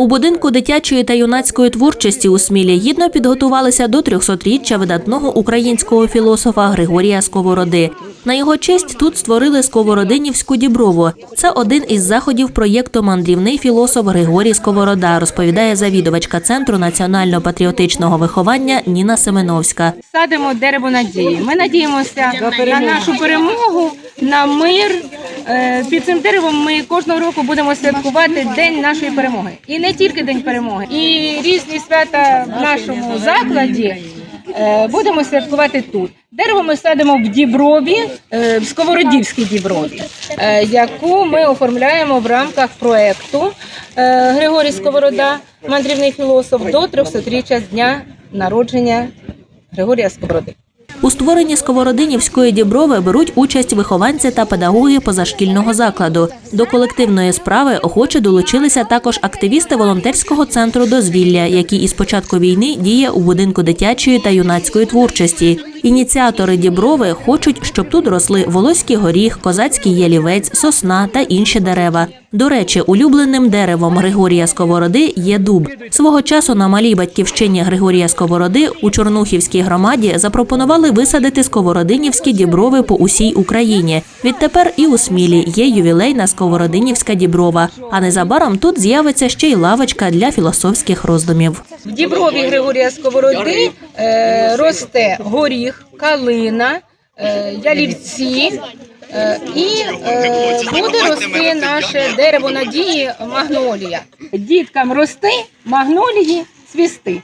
У будинку дитячої та юнацької творчості у Смілі гідно підготувалися до 300-річчя видатного українського філософа Григорія Сковороди. На його честь тут створили Сковородинівську діброву. Це один із заходів проєкту Мандрівний філософ Григорій Сковорода, розповідає завідувачка центру національно-патріотичного виховання Ніна Семеновська. садимо дерево надії. Ми надіємося на нашу перемогу, на мир. Е, Під цим деревом ми кожного року будемо святкувати День нашої перемоги. І не тільки День перемоги, і різні свята в нашому закладі е, будемо святкувати тут. Дерево ми садимо в Діброві, е, в Сковородівській Діброві, яку ми оформляємо в рамках проекту Григорій Сковорода, мандрівний філософ, до 300-річчя з дня народження Григорія Сковороди. У створенні Сковородинівської діброви беруть участь вихованці та педагоги позашкільного закладу. До колективної справи охоче долучилися також активісти волонтерського центру дозвілля, який із початку війни діє у будинку дитячої та юнацької творчості. Ініціатори діброви хочуть, щоб тут росли волоський горіх, козацький ялівець, сосна та інші дерева. До речі, улюбленим деревом Григорія Сковороди є дуб. Свого часу на малій батьківщині Григорія Сковороди у Чорнухівській громаді запропонували висадити сковородинівські діброви по усій Україні. Відтепер і у Смілі є ювілейна сковородинівська діброва. А незабаром тут з'явиться ще й лавочка для філософських роздумів. В Діброві Григорія Сковороди е, росте горіх, калина, е, ялівці. е, І е, буде рости наше дерево надії магнолія. Діткам рости, магнолії свісти.